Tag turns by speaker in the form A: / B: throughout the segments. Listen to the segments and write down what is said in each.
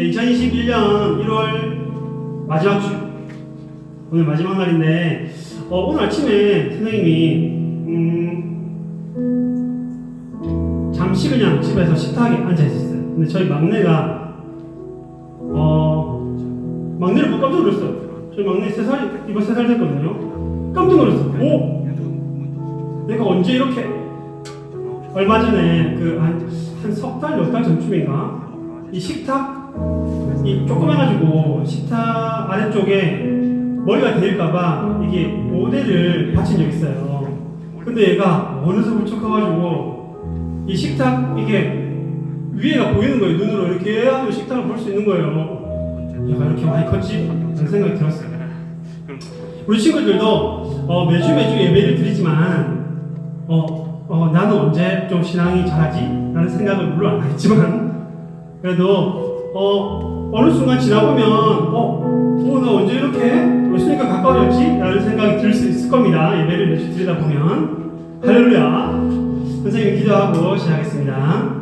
A: 네, 2021년 1월 마지막 주 오늘 마지막 날인데 어, 오늘 아침에 선생님이 음, 잠시 그냥 집에서 식탁에 앉아 있었어요. 근데 저희 막내가 어, 막내를 보고 깜짝 놀랐어요. 저희 막내 세 살 이번 세 살 됐거든요. 깜짝 놀랐어요. 오, 내가 언제 이렇게 얼마 전에 그한석 달, 몇 달 전쯤인가 이 식탁 이 조그매가지고 식탁 아래쪽에 머리가 데일까봐 이게 모델을 받친 적 있어요. 근데 얘가 어느새 훌쩍 커가지고 이 식탁 이게 위에가 보이는 거예요. 눈으로 이렇게 하면 식탁을 볼 수 있는 거예요. 얘가 이렇게 많이 컸지? 라는 생각이 들었어요. 우리 친구들도 어, 매주 매주 예배를 드리지만 어, 어, 나는 언제 좀 신앙이 자라지? 라는 생각을 물론 안 했지만 그래도 어, 어느 순간 지나보면 어, 어, 나 언제 이렇게 예수님과 가까워졌지? 라는 생각이 들 수 있을 겁니다. 예배를 매주 드리다 보면 할렐루야 선생님 기도하고 시작하겠습니다.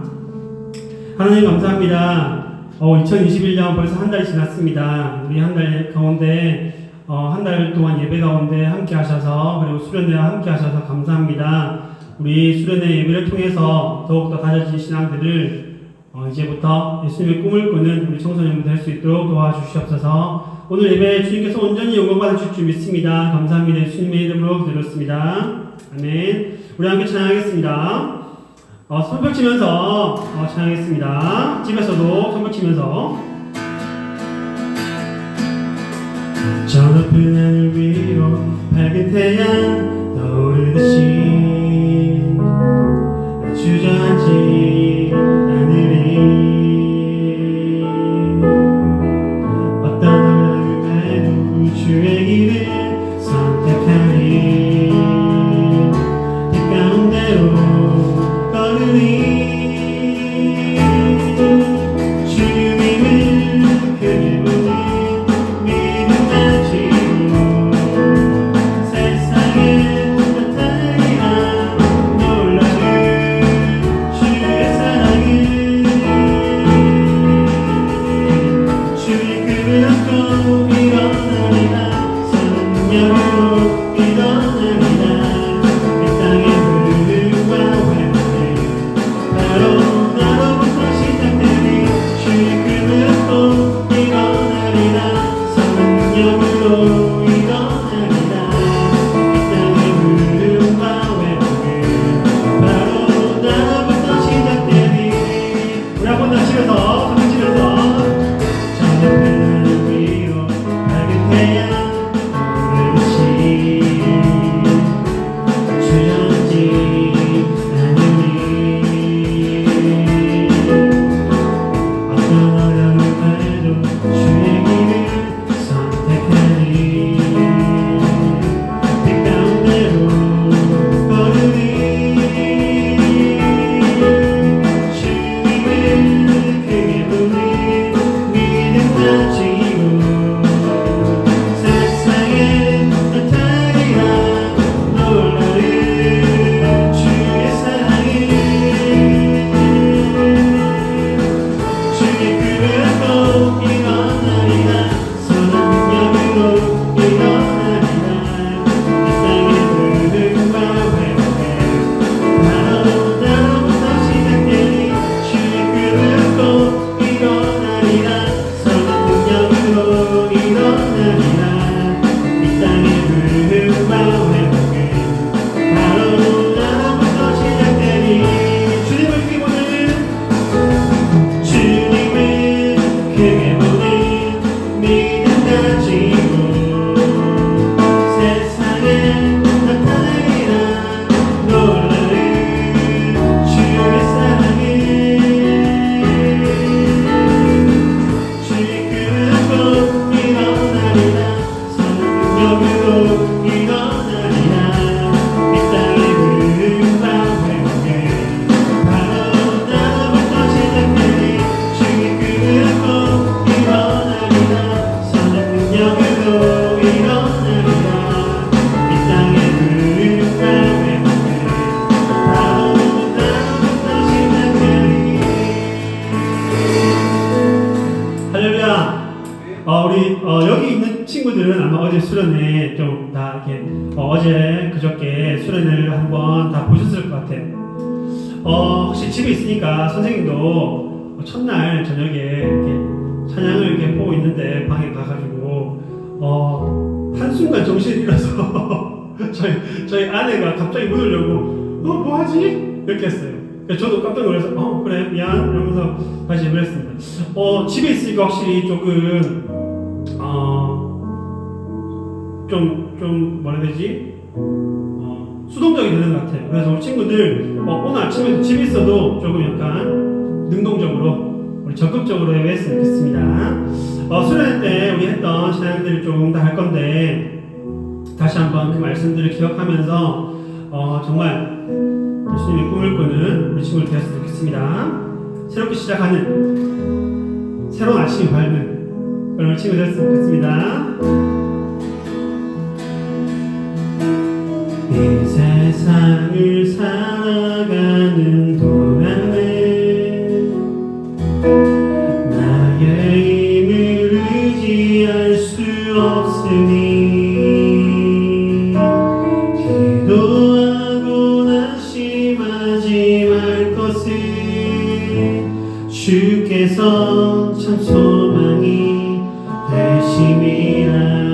A: 하나님 감사합니다. 어, 2021년 벌써 한 달이 지났습니다. 우리 한 달 가운데 어, 한 달 동안 예배 가운데 함께 하셔서 그리고 수련회와 함께 하셔서 감사합니다. 우리 수련회 예배를 통해서 더욱더 다져진 신앙들을 어, 이제부터 예수님의 꿈을 꾸는 우리 청소년들 될수 있도록 도와주시옵소서. 오늘 예배 주님께서 온전히 영광 받으실 줄 믿습니다. 감사합니다. 예수님의 이름으로 기도드렸습니다. 아멘. 우리 함께 찬양하겠습니다. 어, 손뼉 치면서 어, 찬양하겠습니다. 집에서도 손뼉 치면서 저 높은 하늘 위로 밝은 태양 떠오르듯이 선생님도 첫날 저녁에 이렇게 찬양을 이렇게 보고 있는데 방에 가가지고 어, 한순간 정신을 잃어서 저희, 저희 아내가 갑자기 문을 열고 어, 뭐하지? 이렇게 했어요. 저도 깜짝 놀라서 어, 그래, 미안. 이러면서 다시 얘기를 했습니다. 어, 집에 있으니까 확실히 조금 어, 좀, 좀, 뭐라 해야 되지? 어, 수동적이 되는 것 같아요. 그래서 우리 친구들, 어, 오늘 아침에도 집에 있어도 조금 약간 능동적으로, 우리 적극적으로 했으면 좋겠습니다. 어, 수련회 때 우리 했던 신앙들을 조금 더 할 건데, 다시 한번 그 말씀들을 기억하면서, 어, 정말 예수님의 꿈을 꾸는 우리 친구들 되었으면 좋겠습니다. 새롭게 시작하는, 새로운 아침이 밝은 그런 친구 되었으면 좋겠습니다. 이 세상을 살아가는 동안에 나의 힘을 의지할 수 없으니 기도하고 낙심하지 말 것을 주께서 참 소망이 되심이라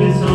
A: direção.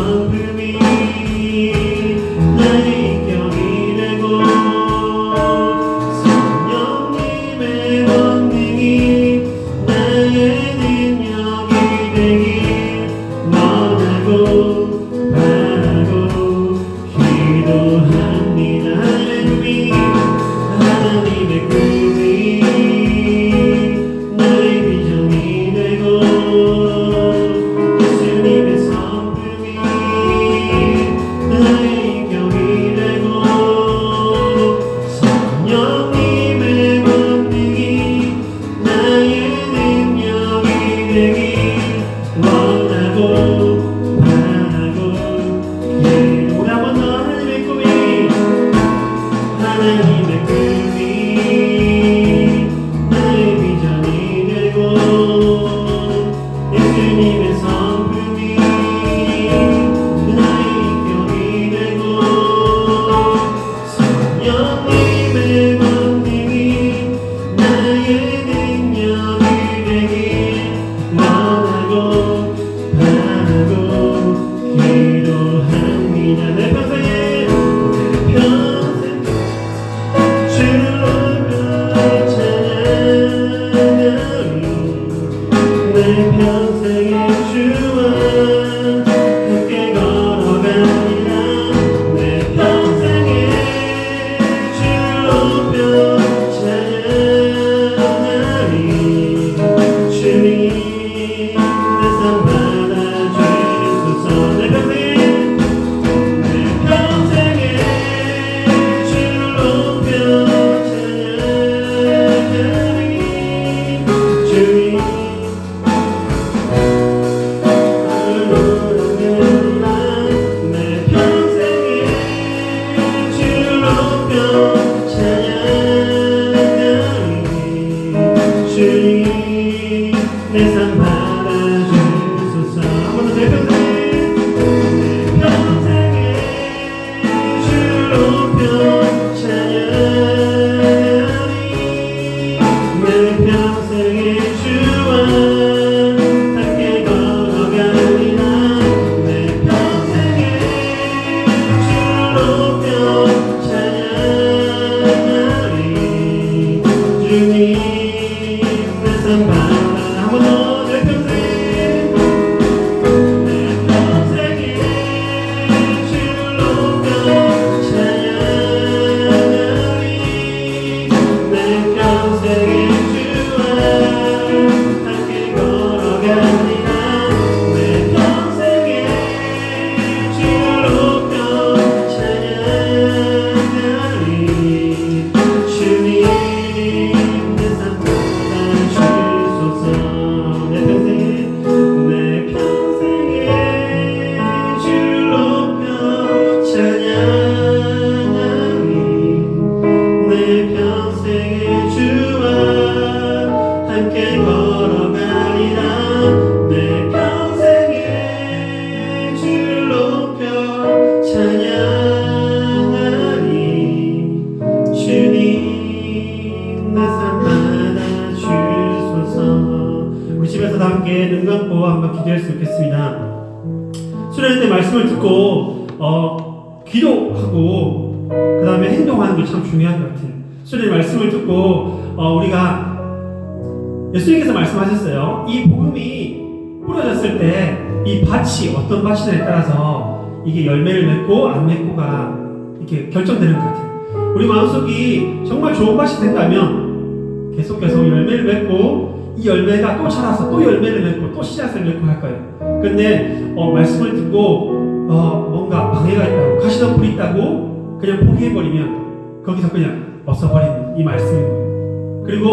A: 수련회 때 말씀을 듣고 어, 기도하고 그 다음에 행동하는 게 참 중요한 것 같아요. 수련회 말씀을 듣고 어, 우리가 예수님께서 말씀하셨어요. 이 복음이 뿌려졌을 때 이 밭이 어떤 밭이냐에 따라서 이게 열매를 맺고 안 맺고가 이렇게 결정되는 것 같아요. 우리 마음속이 정말 좋은 밭이 된다면 계속 계속 열매를 맺고 이 열매가 또 자라서 또 열매를 맺고 또 씨앗을 맺고 할 거예요. 근데 어, 말씀을 듣고 어, 뭔가 방해가 있다고 가시덤불이 있다고 그냥 포기해버리면 거기서 그냥 없어버리는 이 말씀인 거예요. 그리고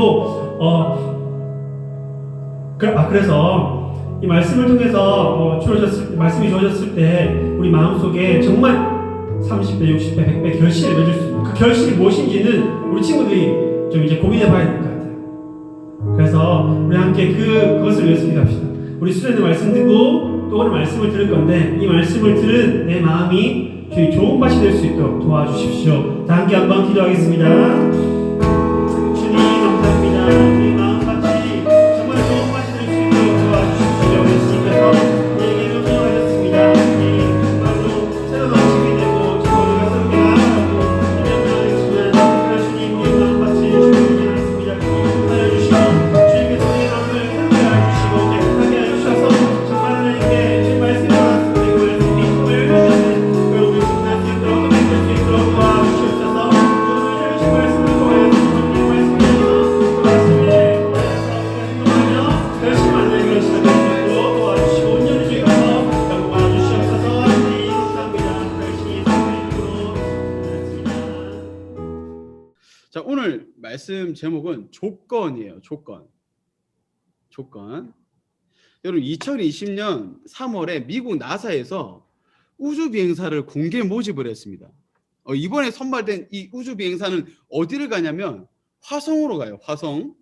A: 어, 그, 아, 그래서 이 말씀을 통해서 어, 주어졌을 말씀이 주어졌을 때 우리 마음속에 정말 30배, 60배, 100배 결실을 맺을 수 있는 그 결실이 무엇인지는 우리 친구들이 좀 이제 고민해 봐야 될것 같아요. 그래서 우리 함께 그, 그것을 위해서 기도합시다. 우리 수련의 말씀 듣고 또 오늘 말씀을 들을 건데 이 말씀을 들은 내 마음이 주의 좋은 맛이 될 수 있도록 도와주십시오. 다 함께 한번 기도하겠습니다.
B: 자, 오늘 말씀 제목은 조건이에요. 조건. 조건. 여러분 2020년 3월에 미국 나사에서 우주 비행사를 공개 모집을 했습니다. 어, 이번에 선발된 이 우주 비행사는 어디를 가냐면 화성으로 가요. 화성.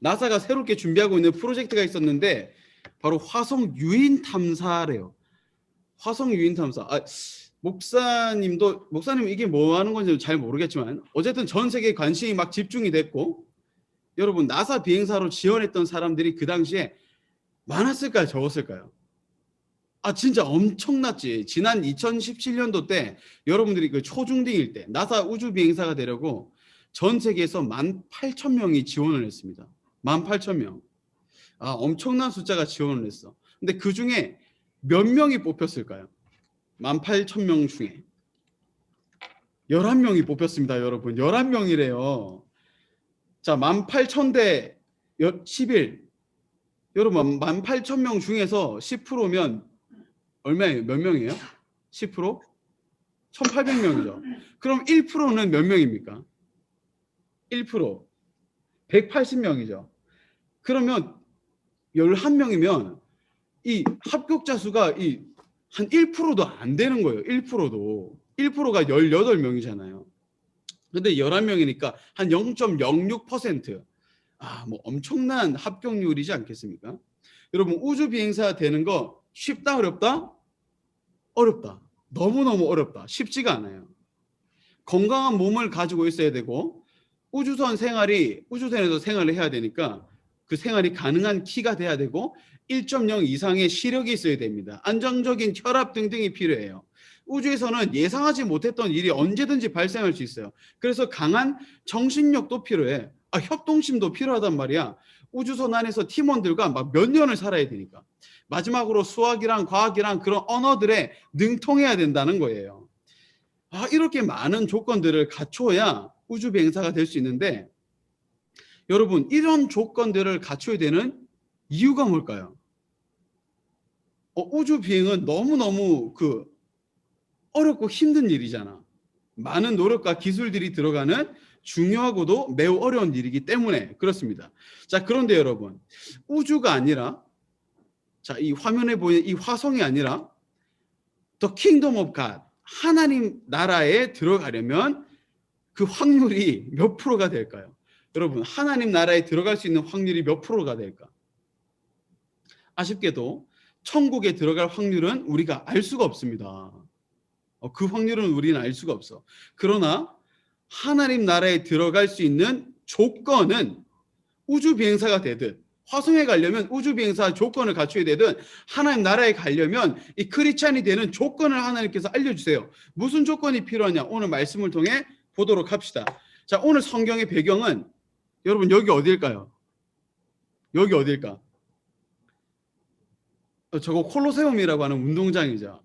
B: 나사가 새롭게 준비하고 있는 프로젝트가 있었는데 바로 화성 유인 탐사래요. 화성 유인 탐사. 아, 목사님도 목사님 이게 뭐 하는 건지 잘 모르겠지만 어쨌든 전 세계 관심이 막 집중이 됐고 여러분 나사 비행사로 지원했던 사람들이 그 당시에 많았을까요? 적었을까요? 아 진짜 엄청났지. 지난 2017년도 때 여러분들이 그 초중딩일 때 나사 우주 비행사가 되려고 전 세계에서 18,000명이 지원을 했습니다. 18,000명. 아 엄청난 숫자가 지원을 했어. 근데 그 중에 몇 명이 뽑혔을까요? 18,000명 중에 11명이 뽑혔습니다, 여러분. 11명이래요. 자, 18,000대 11. 여러분, 18,000명 중에서 10%면 얼마예요? 몇 명이에요? 10%? 1,800명이죠. 그럼 1%는 몇 명입니까? 1%. 180명이죠. 그러면 11명이면 이 합격자 수가 이 한 1%도 안 되는 거예요. 1%도. 1%가 18명이잖아요. 근데 11명이니까 한 0.06%. 아, 뭐 엄청난 합격률이지 않겠습니까? 여러분 우주 비행사 되는 거 쉽다 어렵다? 어렵다. 너무너무 어렵다. 쉽지가 않아요. 건강한 몸을 가지고 있어야 되고 우주선 생활이 우주선에서 생활을 해야 되니까 그 생활이 가능한 키가 돼야 되고 1.0 이상의 시력이 있어야 됩니다. 안정적인 혈압 등등이 필요해요. 우주에서는 예상하지 못했던 일이 언제든지 발생할 수 있어요. 그래서 강한 정신력도 필요해. 아, 협동심도 필요하단 말이야. 우주선 안에서 팀원들과 막 몇 년을 살아야 되니까. 마지막으로 수학이랑 과학이랑 그런 언어들에 능통해야 된다는 거예요. 아, 이렇게 많은 조건들을 갖춰야 우주 비행사가 될 수 있는데 여러분, 이런 조건들을 갖춰야 되는 이유가 뭘까요? 어, 우주 비행은 너무너무 그 어렵고 힘든 일이잖아. 많은 노력과 기술들이 들어가는 중요하고도 매우 어려운 일이기 때문에 그렇습니다. 자, 그런데 여러분, 우주가 아니라 자, 이 화면에 보이는 이 화성이 아니라 더 킹덤 오브 갓 하나님 나라에 들어가려면 그 확률이 몇 프로가 될까요? 여러분, 하나님 나라에 들어갈 수 있는 확률이 몇 프로가 될까? 아쉽게도 천국에 들어갈 확률은 우리가 알 수가 없습니다. 어, 그 확률은 우리는 알 수가 없어. 그러나 하나님 나라에 들어갈 수 있는 조건은 우주 비행사가 되듯 화성에 가려면 우주 비행사 조건을 갖춰야 되든 하나님 나라에 가려면 이 크리스찬이 되는 조건을 하나님께서 알려주세요. 무슨 조건이 필요하냐? 오늘 말씀을 통해 보도록 합시다. 자, 오늘 성경의 배경은 여러분 여기 어딜까요? 여기 어딜까? 어, 저거 콜로세움이라고 하는 운동장이죠.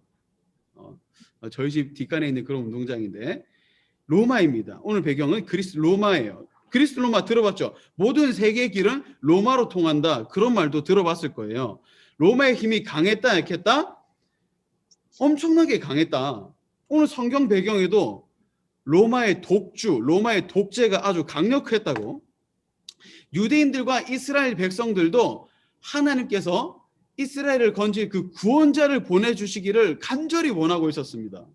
B: 어, 어, 저희 집 뒷간에 있는 그런 운동장인데 로마입니다. 오늘 배경은 그리스 로마예요. 그리스 로마 들어봤죠? 모든 세계의 길은 로마로 통한다. 그런 말도 들어봤을 거예요. 로마의 힘이 강했다, 약했다? 엄청나게 강했다. 오늘 성경 배경에도 로마의 독주, 로마의 독재가 아주 강력했다고. 유대인들과 이스라엘 백성들도 하나님께서 이스라엘을 건질 그 구원자를 보내주시기를 간절히 원하고 있었습니다.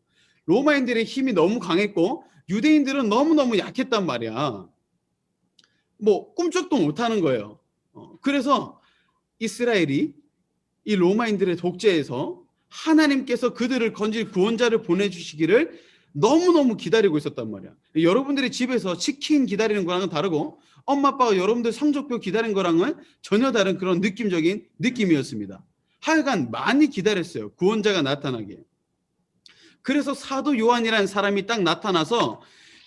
B: 로마인들의 힘이 너무 강했고 유대인들은 너무너무 약했단 말이야. 뭐 꿈쩍도 못하는 거예요. 어, 그래서 이스라엘이 이 로마인들의 독재에서 하나님께서 그들을 건질 구원자를 보내주시기를 너무너무 기다리고 있었단 말이야. 여러분들이 집에서 치킨 기다리는 거랑은 다르고 엄마 아빠가 여러분들 성적표 기다린 거랑은 전혀 다른 그런 느낌적인 느낌이었습니다. 하여간 많이 기다렸어요. 구원자가 나타나게. 그래서 사도 요한이라는 사람이 딱 나타나서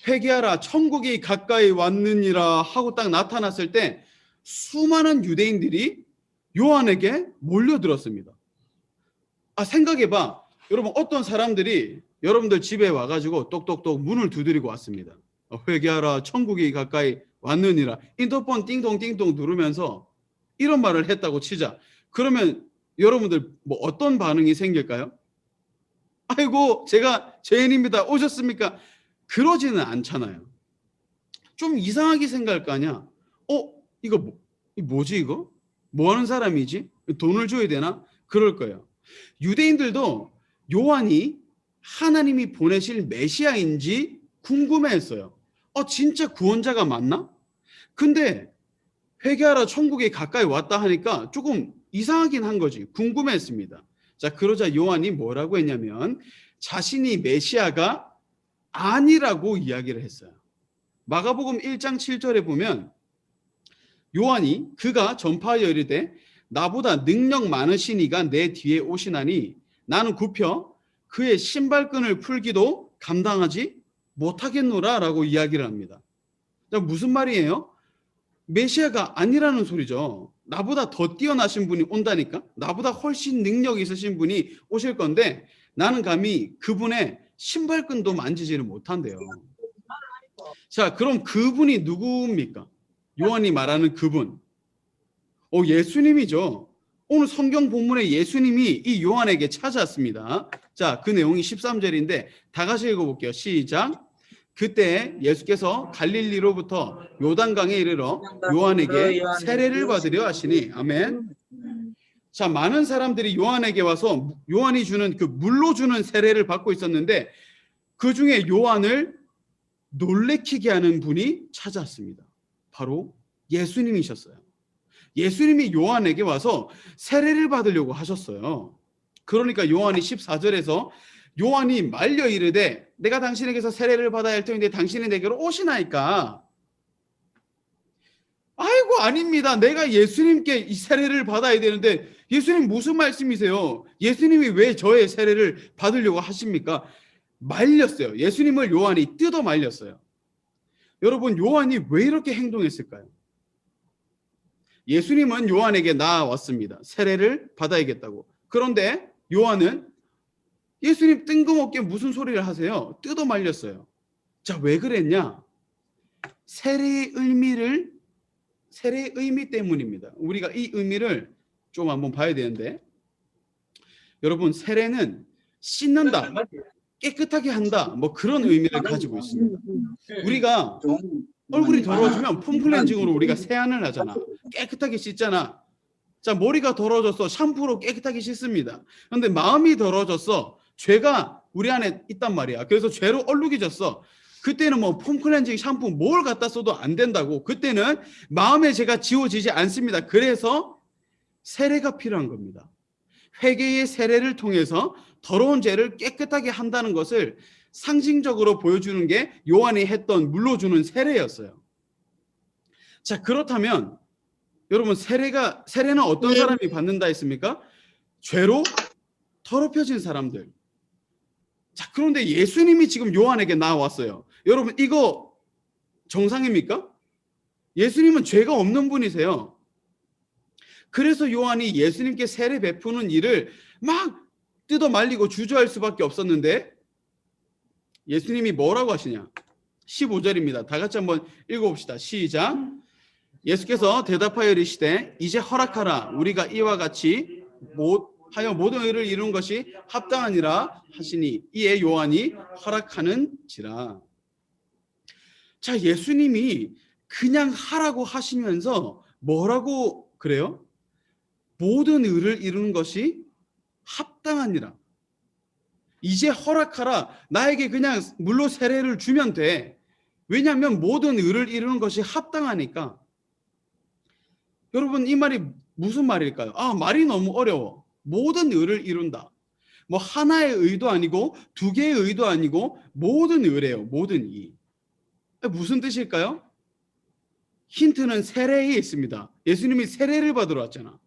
B: 회개하라 천국이 가까이 왔느니라 하고 딱 나타났을 때 수많은 유대인들이 요한에게 몰려들었습니다. 아 생각해봐. 여러분 어떤 사람들이 여러분들 집에 와가지고 똑똑똑 문을 두드리고 왔습니다. 어, 회개하라 천국이 가까이 왔느니라 인터폰 띵동 띵동 누르면서 이런 말을 했다고 치자. 그러면 여러분들 뭐 어떤 반응이 생길까요? 아이고 제가 죄인입니다. 오셨습니까? 그러지는 않잖아요. 좀 이상하게 생각할 거 아니야. 어 이거 뭐, 이 뭐지 이거? 뭐 하는 사람이지? 돈을 줘야 되나? 그럴 거예요. 유대인들도 요한이 하나님이 보내실 메시아인지 궁금해했어요. 어 진짜 구원자가 맞나? 근데 회개하라 천국에 가까이 왔다 하니까 조금 이상하긴 한 거지. 궁금했습니다. 자 그러자 요한이 뭐라고 했냐면 자신이 메시아가 아니라고 이야기를 했어요. 마가복음 1장 7절에 보면 요한이 그가 전파하여 이르되 나보다 능력 많으신 이가 내 뒤에 오시나니 나는 굽혀 그의 신발끈을 풀기도 감당하지 못하겠노라 라고 이야기를 합니다. 자, 무슨 말이에요? 메시아가 아니라는 소리죠. 나보다 더 뛰어나신 분이 온다니까? 나보다 훨씬 능력 있으신 분이 오실 건데 나는 감히 그분의 신발끈도 만지지를 못한대요. 자, 그럼 그분이 누구입니까? 요한이 말하는 그분. 어, 예수님이죠. 오늘 성경 본문에 예수님이 이 요한에게 찾아왔습니다. 자, 그 내용이 13절인데 다 같이 읽어볼게요. 시작. 그때 예수께서 갈릴리로부터 요단강에 이르러 요한에게 세례를 받으려 하시니 아멘. 자, 많은 사람들이 요한에게 와서 요한이 주는 그 물로 주는 세례를 받고 있었는데 그 중에 요한을 놀래키게 하는 분이 찾아왔습니다. 바로 예수님이셨어요. 예수님이 요한에게 와서 세례를 받으려고 하셨어요. 그러니까 요한이 14절에서 요한이 말려 이르되 내가 당신에게서 세례를 받아야 할 터인데 당신이 내게로 오시나이까 아이고 아닙니다. 내가 예수님께 이 세례를 받아야 되는데 예수님 무슨 말씀이세요? 예수님이 왜 저의 세례를 받으려고 하십니까? 말렸어요. 예수님을 요한이 뜯어 말렸어요. 여러분 요한이 왜 이렇게 행동했을까요? 예수님은 요한에게 나왔습니다. 세례를 받아야겠다고. 그런데 요한은 예수님 뜬금없게 무슨 소리를 하세요? 뜯어 말렸어요. 자, 왜 그랬냐? 세례의 의미를 세례의 의미 때문입니다. 우리가 이 의미를 좀 한번 봐야 되는데 여러분 세례는 씻는다, 깨끗하게 한다, 뭐 그런 의미를 가지고 있습니다. 우리가 얼굴이 더러워지면 폼클렌징으로 우리가 세안을 하잖아. 깨끗하게 씻잖아. 자, 머리가 더러워졌어. 샴푸로 깨끗하게 씻습니다. 그런데 마음이 더러워졌어. 죄가 우리 안에 있단 말이야. 그래서 죄로 얼룩이졌어. 그때는 뭐 폼클렌징 샴푸 뭘 갖다 써도 안 된다고. 그때는 마음의 죄가 지워지지 않습니다. 그래서 세례가 필요한 겁니다. 회개의 세례를 통해서 더러운 죄를 깨끗하게 한다는 것을 상징적으로 보여주는 게 요한이 했던 물러주는 세례였어요. 자, 그렇다면 여러분 세례가 세례는 어떤
A: 네.
B: 사람이 받는다 했습니까? 죄로 더럽혀진 사람들. 자, 그런데 예수님이 지금 요한에게 나왔어요. 여러분 이거 정상입니까? 예수님은 죄가 없는 분이세요. 그래서 요한이 예수님께 세례 베푸는 일을 막 뜯어 말리고 주저할 수밖에 없었는데 예수님이 뭐라고 하시냐? 15절입니다. 다 같이 한번 읽어봅시다. 시작. 예수께서 대답하여 이르시되 이제 허락하라 우리가 이와 같이 못 하여 모든 의를 이루는 것이 합당하니라 하시니 이에 요한이 허락하는지라. 자, 예수님이 그냥 하라고 하시면서 뭐라고 그래요? 모든 의를 이루는 것이 합당하니라. 이제 허락하라. 나에게 그냥 물로 세례를 주면 돼. 왜냐하면 모든 의를 이루는 것이 합당하니까. 여러분 이 말이 무슨 말일까요? 아 말이 너무 어려워. 모든 의를 이룬다. 뭐 하나의 의도 아니고 두 개의 의도 아니고 모든 의래요. 모든 의. 무슨 뜻일까요? 힌트는 세례에 있습니다. 예수님이 세례를 받으러 왔잖아.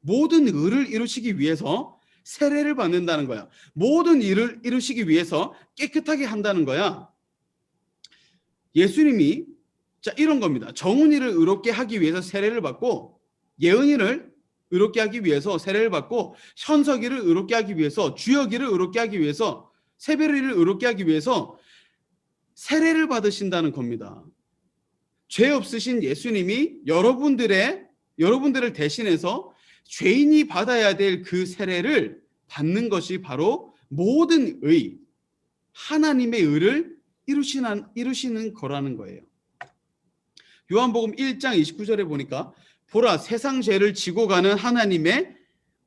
B: 모든 의를 이루시기 위해서 세례를 받는다는 거야. 모든 일을 이루시기 위해서 깨끗하게 한다는 거야. 예수님이 자 이런 겁니다. 정은이를 의롭게 하기 위해서 세례를 받고 예은이를 의롭게 하기 위해서 세례를 받고 현석이를 의롭게 하기 위해서 주혁이를 의롭게 하기 위해서 세베리를 의롭게 하기 위해서 세례를 받으신다는 겁니다. 죄 없으신 예수님이 여러분들의 여러분들을 대신해서 죄인이 받아야 될 그 세례를 받는 것이 바로 모든 의 하나님의 의를 이루시는 이루시는 거라는 거예요. 요한복음 1장 29절에 보니까 보라 세상 죄를 지고 가는 하나님의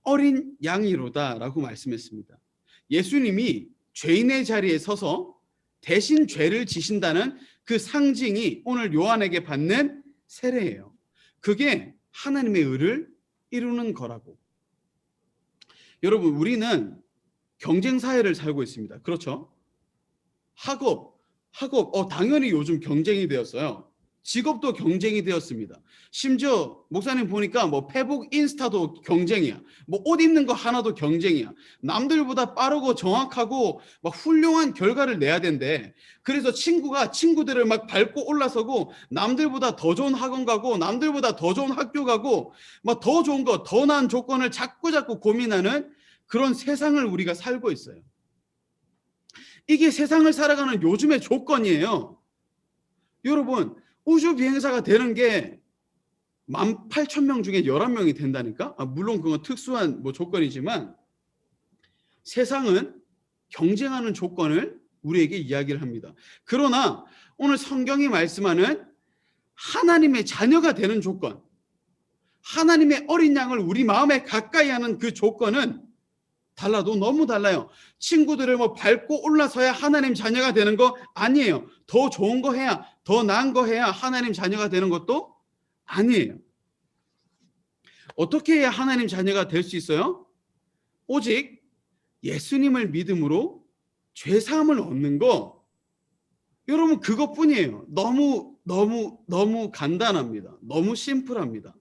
B: 어린 양이로다라고 말씀했습니다. 예수님이 죄인의 자리에 서서 대신 죄를 지신다는 그 상징이 오늘 요한에게 받는 세례예요. 그게 하나님의 의를 이루는 거라고. 여러분, 우리는 경쟁 사회를 살고 있습니다. 그렇죠? 학업, 학업, 어, 당연히 요즘 경쟁이 되었어요. 직업도 경쟁이 되었습니다. 심지어 목사님 보니까 뭐 페북, 인스타도 경쟁이야. 뭐 옷 입는 거 하나도 경쟁이야. 남들보다 빠르고 정확하고 막 훌륭한 결과를 내야 된대. 그래서 친구가 친구들을 막 밟고 올라서고 남들보다 더 좋은 학원 가고 남들보다 더 좋은 학교 가고 막 더 좋은 거, 더 나은 조건을 자꾸 자꾸 고민하는 그런 세상을 우리가 살고 있어요. 이게 세상을 살아가는 요즘의 조건이에요. 여러분, 우주 비행사가 되는 게 18,000명 중에 11명이 된다니까? 아, 물론 그건 특수한 뭐 조건이지만 세상은 경쟁하는 조건을 우리에게 이야기를 합니다. 그러나 오늘 성경이 말씀하는 하나님의 자녀가 되는 조건, 하나님의 어린 양을 우리 마음에 가까이 하는 그 조건은 달라도 너무 달라요. 친구들을 뭐 밟고 올라서야 하나님 자녀가 되는 거 아니에요. 더 좋은 거 해야, 더 나은 거 해야 하나님 자녀가 되는 것도 아니에요. 어떻게 해야 하나님 자녀가 될 수 있어요? 오직 예수님을 믿음으로 죄 사함을 얻는 거 여러분 그것뿐이에요. 너무 너무 너무 간단합니다. 너무 심플합니다.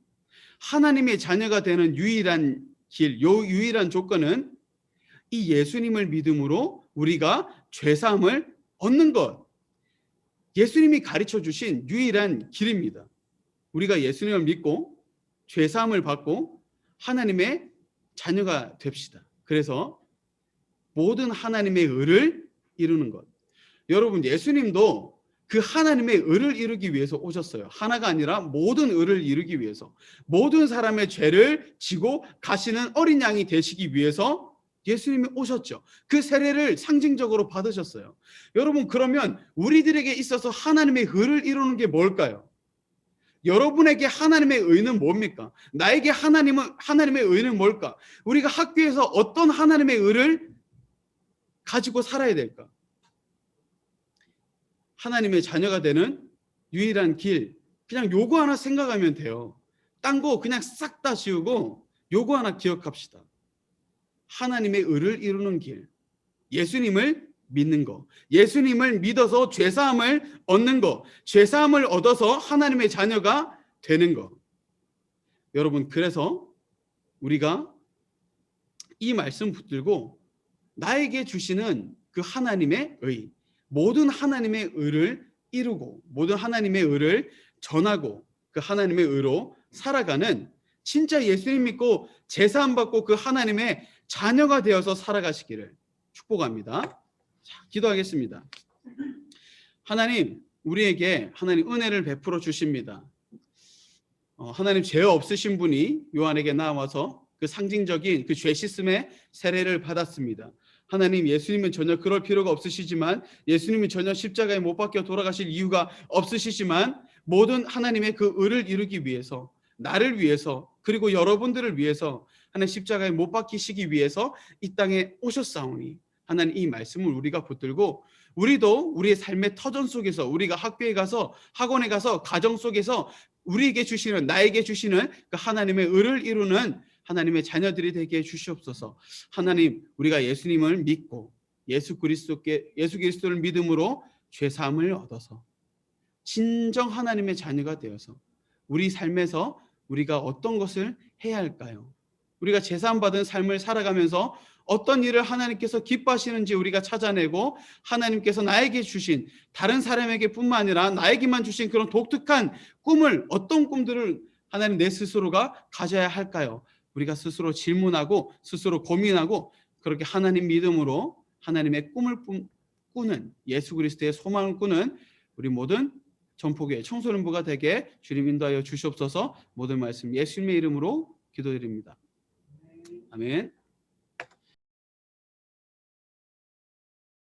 B: 하나님의 자녀가 되는 유일한 길, 요 유일한 조건은 이 예수님을 믿음으로 우리가 죄 사함을 얻는 것. 예수님이 가르쳐 주신 유일한 길입니다. 우리가 예수님을 믿고 죄 사함을 받고 하나님의 자녀가 됩시다. 그래서 모든 하나님의 의를 이루는 것. 여러분 예수님도 그 하나님의 의를 이루기 위해서 오셨어요. 하나가 아니라 모든 의를 이루기 위해서 모든 사람의 죄를 지고 가시는 어린 양이 되시기 위해서 예수님이 오셨죠. 그 세례를 상징적으로 받으셨어요. 여러분 그러면 우리들에게 있어서 하나님의 의를 이루는 게 뭘까요? 여러분에게 하나님의 의는 뭡니까? 나에게 하나님은 하나님의 의는 뭘까? 우리가 학교에서 어떤 하나님의 의를 가지고 살아야 될까? 하나님의 자녀가 되는 유일한 길 그냥 요거 하나 생각하면 돼요. 딴 거 그냥 싹 다 지우고 요거 하나 기억합시다. 하나님의 의를 이루는 길. 예수님을 믿는 거. 예수님을 믿어서 죄 사함을 얻는 거. 죄 사함을 얻어서 하나님의 자녀가 되는 거. 여러분 그래서 우리가 이 말씀 붙들고 나에게 주시는 그 하나님의 의, 모든 하나님의 의를 이루고 모든 하나님의 의를 전하고 그 하나님의 의로 살아가는 진짜 예수님 믿고 제사함 받고 그 하나님의 자녀가 되어서 살아가시기를 축복합니다. 자, 기도하겠습니다. 하나님, 우리에게 하나님 은혜를 베풀어 주십니다. 어, 하나님 죄 없으신 분이 요한에게 나와서 그 상징적인 그 죄 씻음의 세례를 받았습니다. 하나님 예수님은 전혀 그럴 필요가 없으시지만 예수님은 전혀 십자가에 못 박혀 돌아가실 이유가 없으시지만 모든 하나님의 그 의를 이루기 위해서 나를 위해서 그리고 여러분들을 위해서 하나님 십자가에 못 박히시기 위해서 이 땅에 오셨사오니 하나님 이 말씀을 우리가 붙들고 우리도 우리의 삶의 터전 속에서 우리가 학교에 가서 학원에 가서 가정 속에서 우리에게 주시는 나에게 주시는 그 하나님의 의를 이루는 하나님의 자녀들이 되게 해 주시옵소서. 하나님 우리가 예수님을 믿고 예수 그리스도께 예수 그리스도를 믿음으로 죄 사함을 얻어서 진정 하나님의 자녀가 되어서 우리 삶에서 우리가 어떤 것을 해야 할까요? 우리가 제사함 받은 삶을 살아가면서 어떤 일을 하나님께서 기뻐하시는지 우리가 찾아내고 하나님께서 나에게 주신 다른 사람에게 뿐만 아니라 나에게만 주신 그런 독특한 꿈을 어떤 꿈들을 하나님 내 스스로가 가져야 할까요? 우리가 스스로 질문하고 스스로 고민하고 그렇게 하나님 믿음으로 하나님의 꿈을 꿈- 꾸는 예수 그리스도의 소망을 꾸는 우리 모든 전포교회 청소년부가 되게 주님 인도하여 주시옵소서 모든 말씀 예수님의 이름으로 기도드립니다. 아멘.